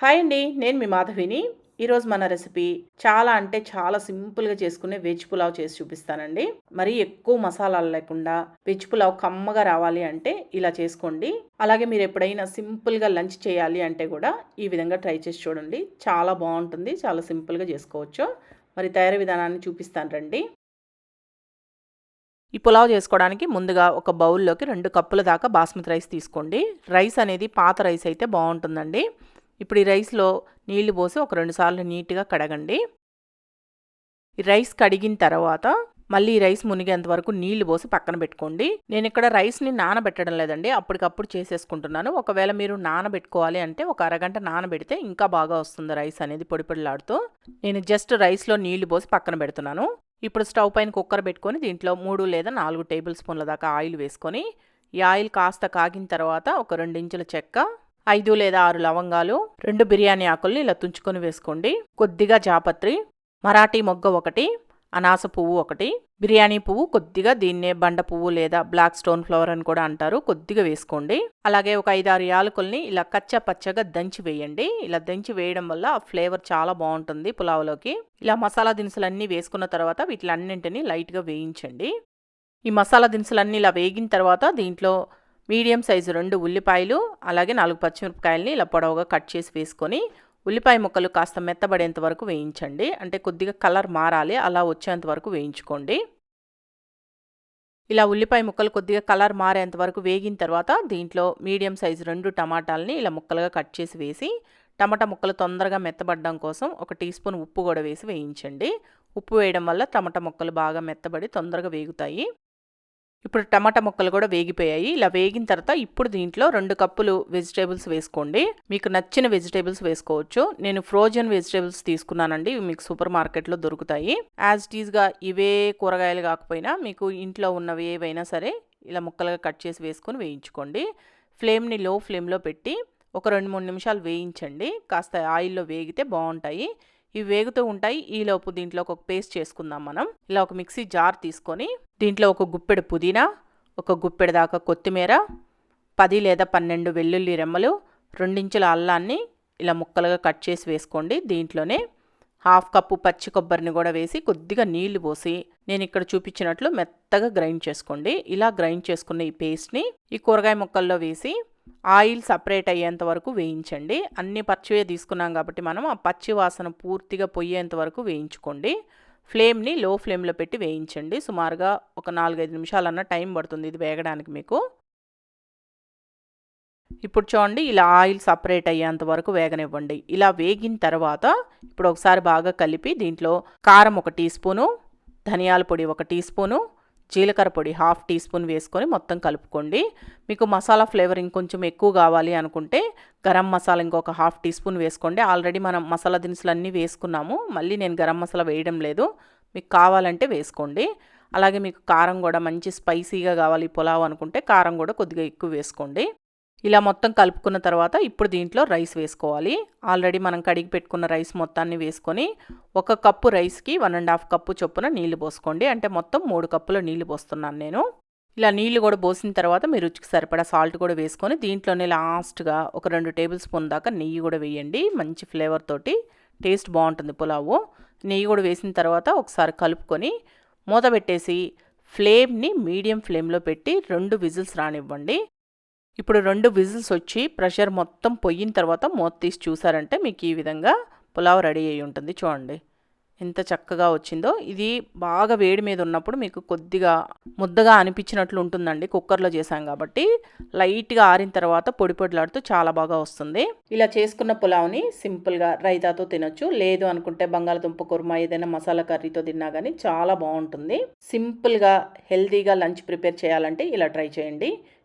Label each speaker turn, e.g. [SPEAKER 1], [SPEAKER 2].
[SPEAKER 1] Hi అండి నేను మీ మాధవిని. ఈరోజు మన రెసిపీ చాలా అంటే చాలా సింపుల్గా చేసుకునే వెజ్ పులావ్ చేసి చూపిస్తానండి. మరీ ఎక్కువ మసాలాలు లేకుండా వెజ్ పులావ్ కమ్మగా రావాలి అంటే ఇలా చేసుకోండి. అలాగే మీరు ఎప్పుడైనా సింపుల్గా లంచ్ చేయాలి అంటే కూడా ఈ విధంగా ట్రై చేసి చూడండి. చాలా బాగుంటుంది చాలా సింపుల్గా చేసుకోవచ్చు. మరి తయారీ విధానాన్ని చూపిస్తాను రండి. ఈ పులావ్ చేసుకోవడానికి ముందుగా ఒక బౌల్లోకి రెండు కప్పుల దాకా బాస్మతి రైస్ తీసుకోండి. రైస్ అనేది పాత రైస్ అయితే బాగుంటుందండి. ఇప్పుడు ఈ రైస్లో నీళ్ళు పోసి ఒక రెండు సార్లు నీట్గా కడగండి. రైస్ కడిగిన తర్వాత మళ్ళీ ఈ రైస్ మునిగేంత వరకు నీళ్ళు పోసి పక్కన పెట్టుకోండి. నేను ఇక్కడ రైస్ని నానబెట్టడం లేదండి అప్పటికప్పుడు చేసేసుకుంటున్నాను. ఒకవేళ మీరు నానబెట్టుకోవాలి అంటే ఒక అరగంట నానబెడితే ఇంకా బాగా వస్తుంది రైస్ అనేది పొడి పొడిలాడుతూ. నేను జస్ట్ రైస్లో నీళ్ళు పోసి పక్కన పెడుతున్నాను. ఇప్పుడు స్టవ్ పైన కుక్కర్ పెట్టుకొని దీంట్లో మూడు లేదా నాలుగు టేబుల్ స్పూన్ల దాకా ఆయిల్ వేసుకొని ఈ ఆయిల్ కాస్త కాగిన తర్వాత ఒక రెండు ఇంచుల చెక్క ఐదు లేదా ఆరు లవంగాలు రెండు బిర్యానీ ఆకుల్ని ఇలా తుంచుకొని వేసుకోండి. కొద్దిగా జాపత్రి మరాఠీ మొగ్గ ఒకటి అనాస పువ్వు ఒకటి బిర్యానీ పువ్వు కొద్దిగా దీన్నే బండ పువ్వు లేదా బ్లాక్ స్టోన్ ఫ్లవర్ అని కూడా అంటారు కొద్దిగా వేసుకోండి. అలాగే ఒక ఐదారు యాలకుల్ని ఇలా కచ్చ పచ్చగా దంచి వేయండి. ఇలా దంచి వేయడం వల్ల ఆ ఫ్లేవర్ చాలా బాగుంటుంది పులావ్లోకి. ఇలా మసాలా దినుసులన్నీ వేసుకున్న తర్వాత వీటిలన్నింటినీ లైట్గా వేయించండి. ఈ మసాలా దినుసులన్నీ ఇలా వేగిన తర్వాత దీంట్లో మీడియం సైజు రెండు ఉల్లిపాయలు అలాగే నాలుగు పచ్చిమిరపకాయలని ఇలా పొడవుగా కట్ చేసి వేసుకొని ఉల్లిపాయ ముక్కలు కాస్త మెత్తబడేంత వరకు వేయించండి. అంటే కొద్దిగా కలర్ మారాలి అలా వచ్చేంత వరకు వేయించుకోండి. ఇలా ఉల్లిపాయ ముక్కలు కొద్దిగా కలర్ మారేంత వరకు వేగిన తర్వాత దీంట్లో మీడియం సైజు రెండు టమాటాలని ఇలా ముక్కలుగా కట్ చేసి వేసి టమాటా ముక్కలు తొందరగా మెత్తబడడం కోసం ఒక టీ స్పూన్ ఉప్పు కూడా వేసి వేయించండి. ఉప్పు వేయడం వల్ల టమాటా ముక్కలు బాగా మెత్తబడి తొందరగా వేగుతాయి. ఇప్పుడు టమాటా ముక్కలు కూడా వేగిపోయాయి. ఇలా వేగిన తర్వాత ఇప్పుడు దీంట్లో రెండు కప్పులు వెజిటేబుల్స్ వేసుకోండి. మీకు నచ్చిన వెజిటేబుల్స్ వేసుకోవచ్చు. నేను ఫ్రోజన్ వెజిటేబుల్స్ తీసుకున్నానండి. ఇవి మీకు సూపర్ మార్కెట్లో దొరుకుతాయి. యాజ్ టీజ్గా ఇవే కూరగాయలు కాకపోయినా మీకు ఇంట్లో ఉన్నవి ఏవైనా సరే ఇలా ముక్కలుగా కట్ చేసి వేసుకొని వేయించుకోండి. ఫ్లేమ్ని లో ఫ్లేమ్లో పెట్టి ఒక రెండు మూడు నిమిషాలు వేయించండి. కాస్త ఆయిల్లో వేగితే బాగుంటాయి. ఇవి వేగుతూ ఉంటాయి. ఈలోపు దీంట్లో ఒక పేస్ట్ చేసుకుందాం మనం. ఇలా ఒక మిక్సీ జార్ తీసుకొని దీంట్లో ఒక గుప్పెడు పుదీనా ఒక గుప్పెడు దాకా కొత్తిమీర పది లేదా పన్నెండు వెల్లుల్లి రెమ్మలు రెండించుల అల్లాన్ని ఇలా ముక్కలుగా కట్ చేసి వేసుకోండి. దీంట్లోనే హాఫ్ కప్పు పచ్చి కొబ్బరిని కూడా వేసి కొద్దిగా నీళ్ళు పోసి నేను ఇక్కడ చూపించినట్లు మెత్తగా గ్రైండ్ చేసుకోండి. ఇలా గ్రైండ్ చేసుకున్న ఈ పేస్ట్ని ఈ కూరగాయ ముక్కల్లో వేసి ఆయిల్ సపరేట్ అయ్యేంత వరకు వేయించండి. అన్ని పచ్చివే తీసుకున్నాం కాబట్టి మనం ఆ పచ్చి వాసన పూర్తిగా పొయ్యేంత వరకు వేయించుకోండి. ఫ్లేమ్ని లో ఫ్లేమ్లో పెట్టి వేయించండి. సుమారుగా ఒక నాలుగైదు నిమిషాలన్న టైం పడుతుంది ఇది వేగడానికి మీకు. ఇప్పుడు చూడండి ఇలా ఆయిల్ సపరేట్ అయ్యేంత వరకు వేగనివ్వండి. ఇలా వేగిన తర్వాత ఇప్పుడు ఒకసారి బాగా కలిపి దీంట్లో కారం ఒక టీ స్పూను ధనియాల పొడి ఒక టీ స్పూను జీలకర్ర పొడి హాఫ్ టీ స్పూన్ వేసుకొని మొత్తం కలుపుకోండి. మీకు మసాలా ఫ్లేవర్ ఇంకొంచెం ఎక్కువ కావాలి అనుకుంటే గరం మసాలా ఇంకొక హాఫ్ టీ స్పూన్ వేసుకోండి. ఆల్రెడీ మనం మసాలా దినుసులు అన్నీ వేసుకున్నాము. మళ్ళీ నేను గరం మసాలా వేయడం లేదు. మీకు కావాలంటే వేసుకోండి. అలాగే మీకు కారం కూడా మంచి స్పైసీగా కావాలి పులావ్ అనుకుంటే కారం కూడా కొద్దిగా ఎక్కువ వేసుకోండి. ఇలా మొత్తం కలుపుకున్న తర్వాత ఇప్పుడు దీంట్లో రైస్ వేసుకోవాలి. ఆల్రెడీ మనం కడిగి పెట్టుకున్న రైస్ మొత్తాన్ని వేసుకొని ఒక కప్పు రైస్కి వన్ అండ్ హాఫ్ కప్పు చొప్పున నీళ్ళు పోసుకోండి. అంటే మొత్తం మూడు కప్పుల నీళ్ళు పోస్తున్నాను నేను. ఇలా నీళ్ళు కూడా పోసిన తర్వాత మీ రుచికి సరిపడా సాల్ట్ కూడా వేసుకొని దీంట్లోనే లాస్ట్గా ఒక రెండు టేబుల్ స్పూన్ దాకా నెయ్యి కూడా వేయండి. మంచి ఫ్లేవర్ తోటి టేస్ట్ బాగుంటుంది పులావు. నెయ్యి కూడా వేసిన తర్వాత ఒకసారి కలుపుకొని మూత పెట్టేసి ఫ్లేమ్ని మీడియం ఫ్లేమ్లో పెట్టి రెండు విజిల్స్ రానివ్వండి. ఇప్పుడు రెండు విజిల్స్ వచ్చి ప్రెషర్ మొత్తం పొయ్యిన తర్వాత మూత తీసి చూసారంటే మీకు ఈ విధంగా పులావ్ రెడీ అయి ఉంటుంది. చూడండి. ఎంత చక్కగా వచ్చిందో. ఇది బాగా వేడి మీద ఉన్నప్పుడు మీకు కొద్దిగా ముద్దగా అనిపించినట్లు ఉంటుందండి. కుక్కర్లో చేసాం కాబట్టి లైట్గా ఆరిన తర్వాత పొడి పొడిలాడుతూ చాలా బాగా వస్తుంది. ఇలా చేసుకున్న పులావ్ని సింపుల్గా రైతాతో తినొచ్చు. లేదు అనుకుంటే బంగాళదుంప కుర్మా ఏదైనా మసాలా కర్రీతో తిన్నా కానీ చాలా బాగుంటుంది. సింపుల్గా హెల్తీగా లంచ్ ప్రిపేర్ చేయాలంటే ఇలా ట్రై చేయండి.